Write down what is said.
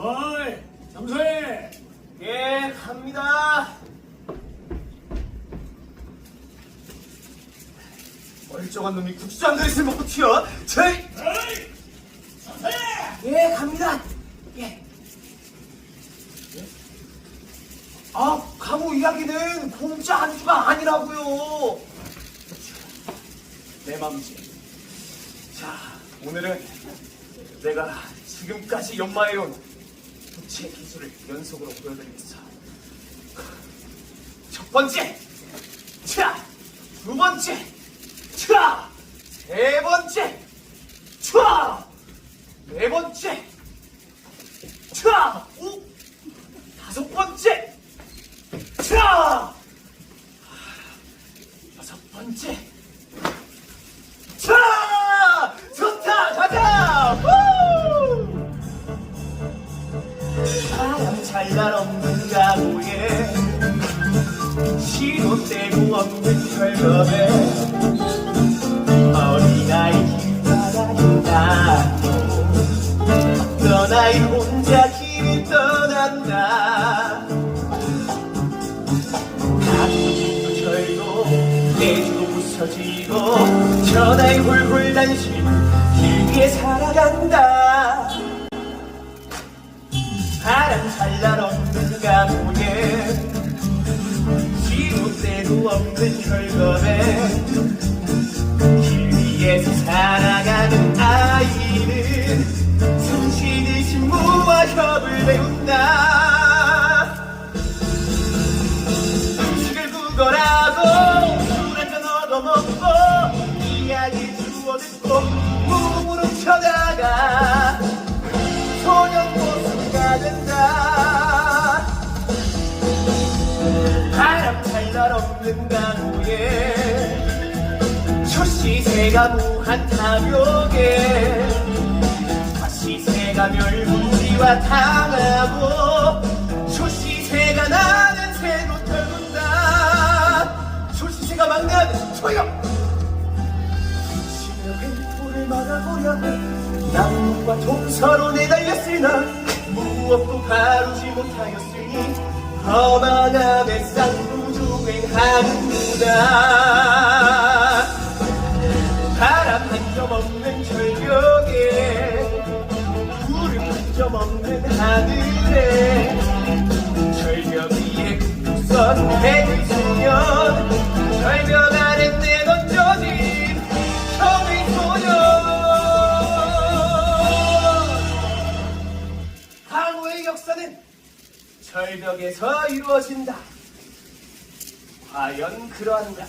어이, 장소해! 예, 갑니다. 멀쩡한 놈이 국수한 그릇을 먹고 튀어. 저희, 어이! 장소해! 예, 갑니다. 예. 아, 강호 이야기는 공짜 안주가 아니라고요. 내 맘이지. 자, 오늘은 내가 지금까지 연마해온 부채 기술을 연속으로 보여드리겠어. 첫 번째, 자, 두 번째, 자, 세 번째, 잘날 없는 가구에 시도 때고 없는 철거에 어린아이 길 따라간다 어떤 아이 혼자 길을 떠난다. 가끔도 절도 내주도 부서지고 전화에 홀홀 단신 길 위에 살아간다 잘날 없는 가구에 때도 없는 철거에 길 위에서 살아가는 아이는 숨쉬듯이 신무와 협을 배운다. 음식을 구걸하고 술 한잔 얻어먹고 없는 가구에 초시새가 무한 탐욕에 다시새가 멸무리와 당하고 초시새가 나는 새로 털군다. 초시새가 막내하는 소영 시력의 불을 막아보려고 나무와 동서로 내달렸으나 무엇도 가루지 못하였으니 허망함에 쌍 무주행하는구나 바람 한 점 없는 절벽에 구름 한 점 없는 하늘에 절벽 위에 우선 해를 수면 절벽 아래 내던져진 형의 소년 항우의 역사는 절벽에서 이루어진다 과연 그러한가